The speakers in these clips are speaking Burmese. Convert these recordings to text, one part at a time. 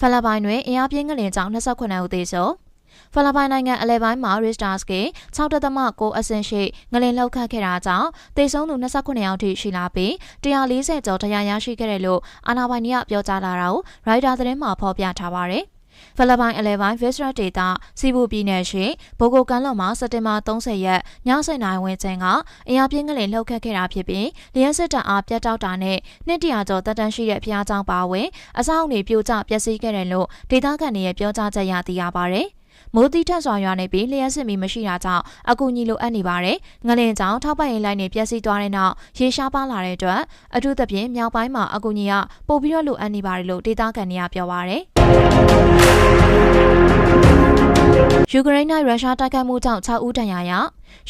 ဖိလစ်ပိုင်တွင်အင်အားပြင်းငလျင်ကြောင့်29ဦးသေဆုံးဖိလစ်ပိုင်နိုင်ငံအလဲပိုင်းမှာ Richter scale 6.9အဆင့်ရှိငလျင်လှုပ်ခတ်ခဲ့တာကြောင့်သေဆုံးသူ29ယောက်ထိရှိလာပြီး140ကျော်တရားရရှိခဲ့တယ်လို့အာဏာပိုင်တွေကပြောကြားလာတာကိုရိုက်တာသတင်းမှာဖော်ပြထားပါတယ်။ ဖိလစ်ပိုင်အလဲပိုင်း Visra ဒေသစီဘူပြည်နယ်ရှိဘိုကိုကန်လွန်မှာစက်တင်ဘာ30ရက်ည7:00နာရီဝန်းကျင်ကအရာပြင်းကလေးလှုပ်ခတ်ခဲ့တာဖြစ်ပြီးလျှက်စစ်တပ်အားပြတ်တောက်တာနဲ့နှစ်တရာကျော်တပ်တန်းရှိတဲ့ဖျားကြောင်ပါဝင်အဆောက်အဦတွေပြိုကျပျက်စီးခဲ့တယ်လို့ဒေသခံတွေရဲ့ပြောကြားချက်ရသိရပါတယ်။ မိုးတိထက်စွာရွာနေပြီးလျှက်စစ်မီမရှိတာကြောင့်အကူအညီလိုအပ်နေပါတယ်။ငလင်ကြောင့်ထောက်ပံ့ရေးလိုင်းတွေပျက်စီးသွားတဲ့နောက်ရေရှားပါလာတဲ့အတွက်အထူးသဖြင့်မြောက်ပိုင်းမှာအကူအညီကပို့ပြီးတော့လိုအပ်နေပါတယ်လို့ဒေသခံတွေကပြောပါတယ်။ယူကရိန်း၌ရုရှားတိုက်ခိုက်မှုကြောင့်6ဦးဒဏ်ရာရ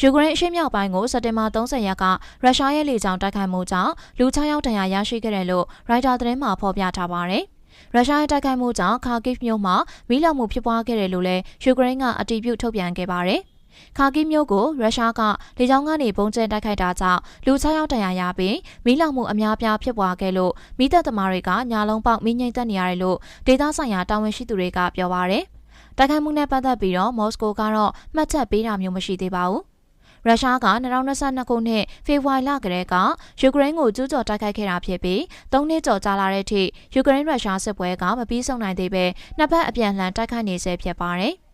ယူကရိန်းအရှေ့မြောက်ပိုင်းကိုစက်တင်ဘာ30ရက်ကရုရှားရဲ့လေကြောင်းတိုက်ခိုက်မှုကြောင့်လူ6ယောက်ဒဏ်ရာရရှိခဲ့တယ်လို့ရိုက်တာသတင်းမှာဖော်ပြထားပါတယ်။ ရုရှားရဲ့တိုက်ခိုက်မှုကြောင့်ခါကိဖ်မြို့မှာမီးလောင်မှုဖြစ်ပွားခဲ့တယ်လို့လည်းယူကရိန်းကအတည်ပြုထုတ်ပြန်ခဲ့ပါတယ်။ခါကီမြို့ကိုရုရှားကလေကြောင်းကနေပုံကျဲတိုက်ခိုက်တာကြောင့်လူ6ယောက်တန်ရာရပြီးမီးလောင်မှုအများပြားဖြစ်ပွားခဲ့လို့မိသက်သမားတွေကညာလုံးပေါက်မီးငိမ့်သက်နေရတယ်လို့ဒေသဆိုင်ရာတာဝန်ရှိသူတွေကပြောပါရယ်။တိုက်ခိုက်မှုနဲ့ပတ်သက်ပြီးတော့မော်စကိုကတော့မှတ်ချက်ပေးတာမျိုးမရှိသေးပါဘူး ရုရှားက2022ခုနှစ်ဖေဖော်ဝါရီလကတည်းကယူကရိန်းကိုကျူးကျော်တိုက်ခိုက်ခဲ့တာဖြစ်ပြီး၃နှစ်ကျော်ကြာလာတဲ့အထိယူကရိန်းရုရှားစစ်ပွဲကမပြီးဆုံးနိုင်သေးပဲနှစ်ဖက်အပြန်အလှန်တိုက်ခိုက်နေဆဲဖြစ်ပါတယ်။